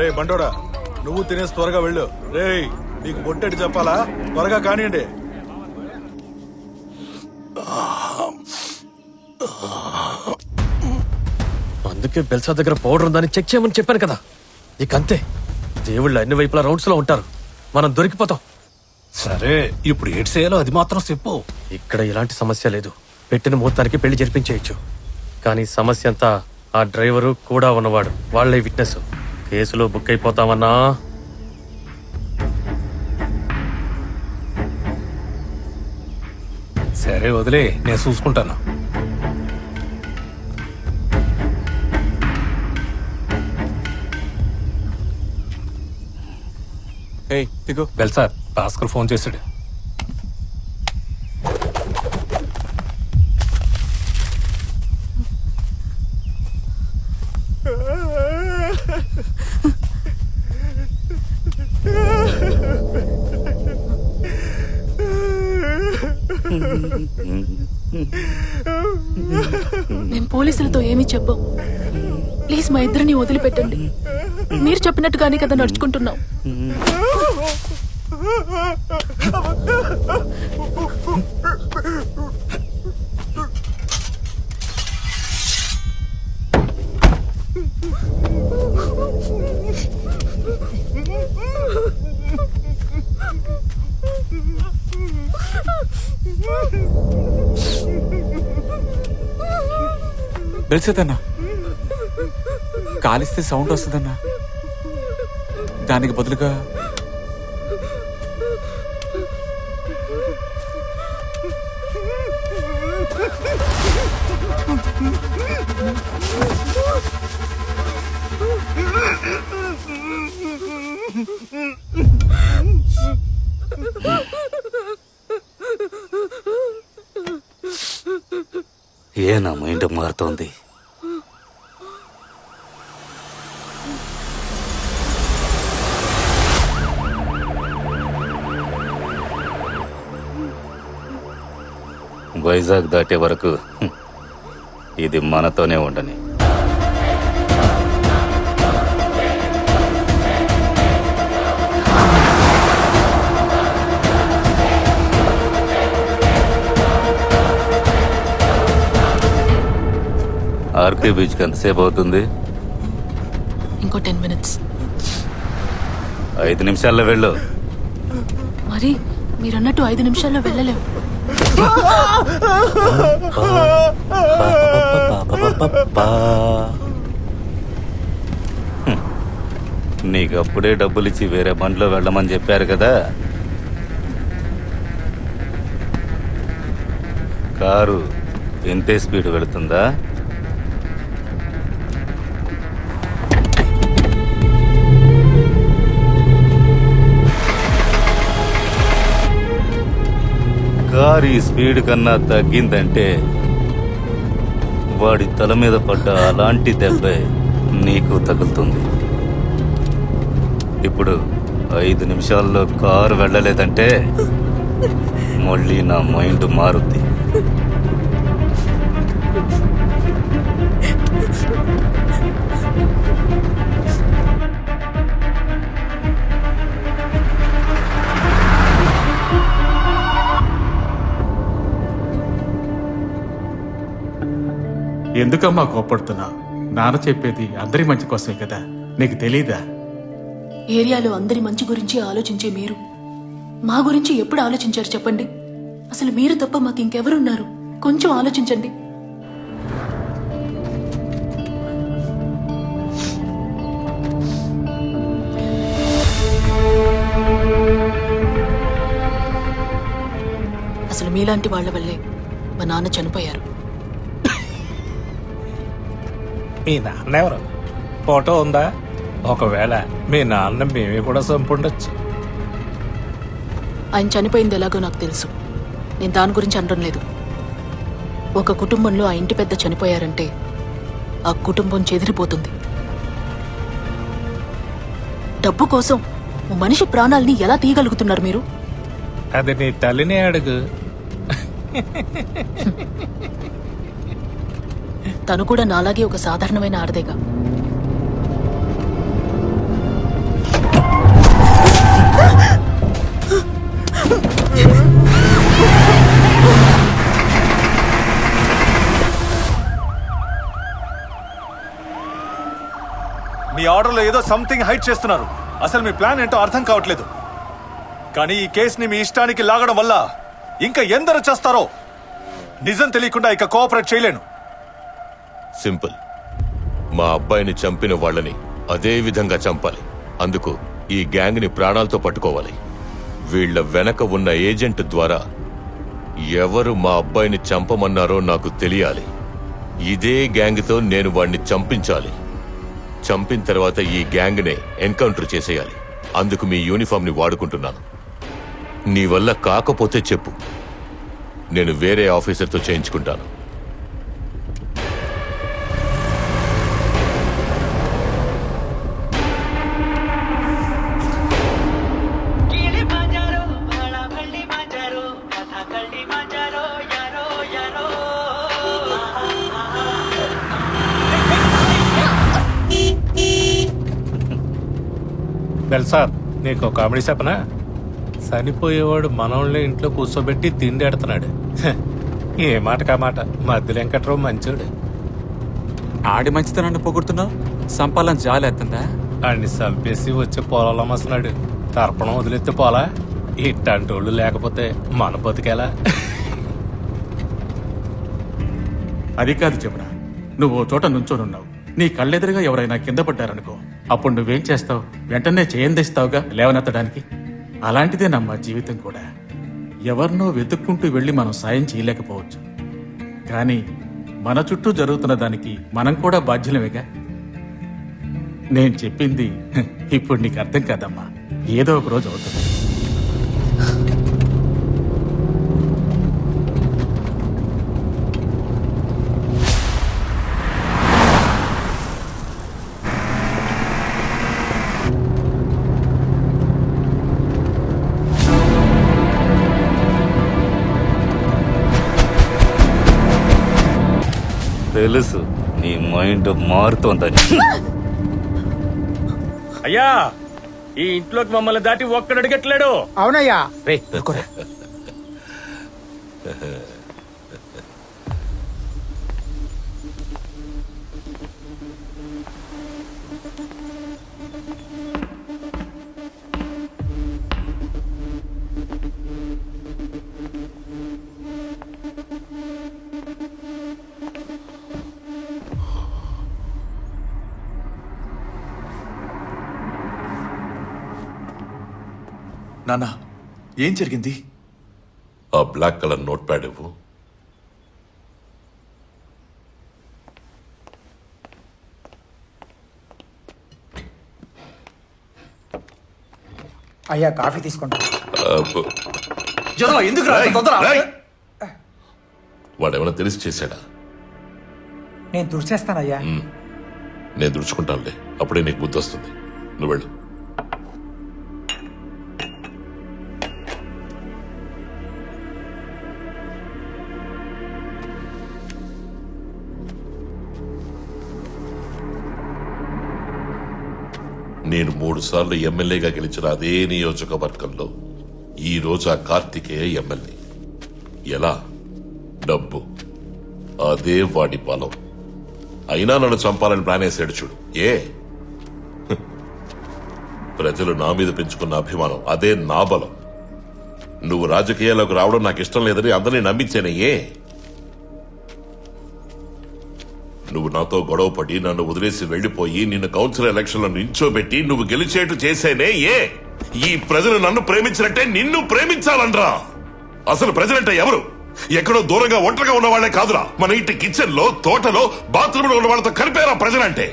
రే బండోడా నువ్వు తినేసి త్వరగా వెళ్ళు. రేయ్ నీకు బొట్టెటి చెప్పాలా? త్వరగా కానివ్వండి అందుకే బెల్సా దగ్గర పౌడర్ ఉందని చెక్ చేయమని చెప్పాను కదా. ఇక అంతే. దేవుళ్ళు అన్ని వైపులా రౌండ్స్లో ఉంటారు. మనం దొరికిపోతాం. సరే ఇప్పుడు ఏడ్ చేయాలో అది మాత్రం చెప్పు. ఇక్కడ ఎలాంటి సమస్య లేదు. పెట్టిన ముహూర్తానికి పెళ్ళి జరిపించేయచ్చు. కానీ సమస్య అంతా ఆ డ్రైవరు కూడా ఉన్నవాడు. వాళ్ళే విట్నెస్. కేసులో బుక్ అయిపోతామన్నా? సరే వదిలే. నేను చూసుకుంటాను. దిగు. వెల్ సార్ భాస్కర్ ఫోన్ చేశాడు. మేము పోలీసులతో ఏమీ చెప్పాం. ప్లీజ్ మా ఇద్దరిని వదిలిపెట్టండి. మీరు చెప్పినట్టుగానే కదా నడుచుకుంటున్నాం. తెలిసేదన్నా కాలిస్తే సౌండ్ వస్తుందన్నా? దానికి బదులుగా ఏ నా మైండ్ మారుతోంది. వైజాగ్ దాటే వరకు ఇది మనతోనే ఉండని. ఆర్కే బీచ్కి ఎంతసేపు అవుతుంది? ఇంకో టెన్ మినిట్స్. ఐదు నిమిషాల్లో వెళ్ళు. మరి మీరన్నట్టు ఐదు నిమిషాల్లో వెళ్ళలేం. హ్మ్. నీకు అప్పుడే డబ్బులు ఇచ్చి వేరే బండిలో వెళ్ళమని చెప్పారు కదా? కారు ఇంతే స్పీడ్ వెళుతుందా? కారు ఈ స్పీడ్ కన్నా తగ్గిందంటే వాడి తల మీద పడ్డ అలాంటి దెబ్బే నీకు తగులుతుంది. ఇప్పుడు ఐదు నిమిషాల్లో కారు వెళ్ళలేదంటే మళ్ళీ నా మైండ్ మారుద్ది. ఎందుకమ్మా కోపడుతున్నా? నాన్న చెప్పేది అందరి మంచి కోసమే కదా? నీకు తెలీదా? ఏరియాలో అందరి మంచి గురించి ఆలోచించే మీరు. మా గురించి ఎప్పుడు ఆలోచించారు చెప్పండి? అసలు మీరు తప్ప మాకు ఇంకెవరున్నారు? కొంచెం ఆలోచించండి. అసలు మీలాంటి వాళ్ళ వల్లే మా నాన్న చనిపోయారు. మీ నాన్న ఎవరు? ఫోటో ఉందా? ఒకవేళ మీ నాన్న మేమే కూడా చంపుండొచ్చు ఆయన చనిపోయింది ఎలాగో నాకు తెలుసు. నేను దాని గురించి అనడం లేదు. ఒక కుటుంబంలో ఆ ఇంటి పెద్ద చనిపోయారంటే ఆ కుటుంబం చెదిరిపోతుంది. డబ్బు కోసం ఓ మనిషి ప్రాణాల్ని ఎలా తీయగలుగుతున్నారు మీరు? అది నీ తల్లిని అడుగు. తను కూడా నాలాగే ఒక సాధారణమైన ఆడదేగా. మీ ఆర్డర్లో ఏదో సంథింగ్ హైట్ చేస్తున్నారు. అసలు మీ ప్లాన్ ఏంటో అర్థం కావట్లేదు. కానీ ఈ కేసుని మీ ఇష్టానికి లాగడం వల్ల ఇంకా ఎందరు చేస్తారో నిజం తెలియకుండా ఇక కోఆపరేట్ చేయలేను. సింపుల్. మా అబ్బాయిని చంపిన వాళ్ళని అదే విధంగా చంపాలి. అందుకు ఈ గ్యాంగ్ని ప్రాణాలతో పట్టుకోవాలి. వీళ్ళ వెనక ఉన్న ఏజెంట్ ద్వారా ఎవరు మా అబ్బాయిని చంపమన్నారో నాకు తెలియాలి. ఇదే గ్యాంగ్తో నేను వాణ్ణి చంపించాలి. చంపిన తర్వాత ఈ గ్యాంగ్నే ఎన్కౌంటర్ చేసేయాలి. అందుకు మీ యూనిఫామ్ని వాడుకుంటున్నాను. నీ వల్ల కాకపోతే చెప్పు. నేను వేరే ఆఫీసర్తో చేయించుకుంటాను. సార్ నీకు ఒక కామెడీ చెప్పనా? చనిపోయేవాడు మనోళ్ళని ఇంట్లో కూర్చోబెట్టి తిండి ఎడుతున్నాడు. హ, ఏ మాట కా మాట? మధ్య వెంకట్రావు మంచోడు. ఆడి మంచితనాన్ని పొగుడుతున్నావు? సంపాలని జాలేస్తుందా అన్ని చంపేసి వచ్చి పొలాలు అమ్మస్తున్నాడు. తర్పణం వదిలేస్తే పోలా? ఇట్టంటోళ్ళు లేకపోతే మన బతికేలా? అది కాదు చెప్పరా నువ్వు చోట నుంచోనున్నావు. నీ కళ్ళెదురుగా ఎవరైనా కింద పడ్డారనుకో. అప్పుడు నువ్వేం చేస్తావు? వెంటనే చేయందిస్తావుగా లేవనెత్తడానికి. అలాంటిదేనమ్మా జీవితం కూడా. ఎవరినో వెతుక్కుంటూ వెళ్ళి మనం సాయం చేయలేకపోవచ్చు. కానీ మన చుట్టూ జరుగుతున్న దానికి మనం కూడా బాధ్యులమేగా? నేను చెప్పింది ఇప్పుడు నీకు అర్థం కాదమ్మా. ఏదో ఒక రోజు అవుతుంది. తెలుసు. నీ మైండ్ మారుతోందని. అయ్యా ఈ ఇంట్లోకి మమ్మల్ని దాటి ఒక్కడు అడిగట్లేడు. అవునయ్యా. నాన్న ఏం జరిగింది? ఆ బ్లాక్ కలర్ నోట్ ప్యాడ్ ఇవ్వు. అయ్యా కాఫీ తీసుకుంటా. ఎందుకు! వాడేమైనా తెలిసి చేశాడా? నేను తుడిచేస్తానయ్యా నేను దుడుచుకుంటానులే అప్పుడే నీకు బుద్ధి వస్తుంది నువ్వు వెళ్ళు. నేను మూడుసార్లు ఎమ్మెల్యేగా గెలిచిన అదే నియోజకవర్గంలో ఈరోజు ఆ కార్తికేయ ఎమ్మెల్యే. ఎలా? డబ్బు. అదే వాడి బలం. అయినా నన్ను చంపాలని ప్లాన్ వేసాడు చూడు. ఏ? ప్రజలు నా మీద పెంచుకున్న అభిమానం అదే నా బలం. నువ్వు రాజకీయాల్లోకి రావడం నాకు ఇష్టం లేదని అందరినీ నమ్మించానే ఏ? నువ్వు నాతో గొడవ పడి నన్ను వదిలేసి వెళ్ళిపోయి నిన్ను కౌన్సిల్ ఎలక్షన్లో నించోబెట్టి నువ్వు గెలిచేట్టు చేసేనే ఏ? ఈ ప్రజలు నన్ను ప్రేమించినట్టే నిన్ను ప్రేమించాలనరా అసలు ప్రజలంటే ఎవరు? ఎక్కడో దూరంగా ఒంటరిగా ఉన్న వాళ్ళే కాదురా. మన ఇంటి కిచెన్లో తోటలో బాత్రూమ్లో ఉన్న వాళ్ళతో కలిపేరా ప్రజలంటే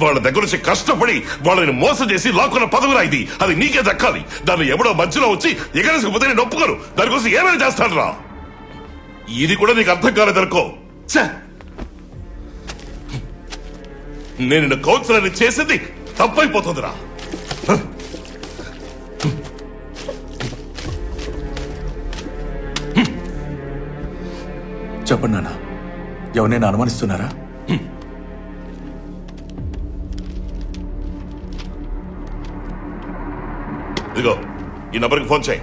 వాళ్ళ దగ్గర నుంచి కష్టపడి వాళ్ళని మోసం చేసి లాక్కున్న పదవురా ఇది. అది నీకే దక్కాలి. దాన్ని ఎవడో మధ్యలో వచ్చి ఎగరేసుకుపోతే నేను ఒప్పుకోను. దానికోసం ఏమైనా చేస్తాను రా ఇది కూడా నీకు అర్థం కాలేదనుకో. చా నేను నిన్ను కౌన్సిలర్ని చేసింది తప్పైపోతుందిరా. చెప్పండి నాన్న. ఎవరైనా అనుమానిస్తున్నారా? ఇదిగో ఈ నంబర్కి ఫోన్ చేయి.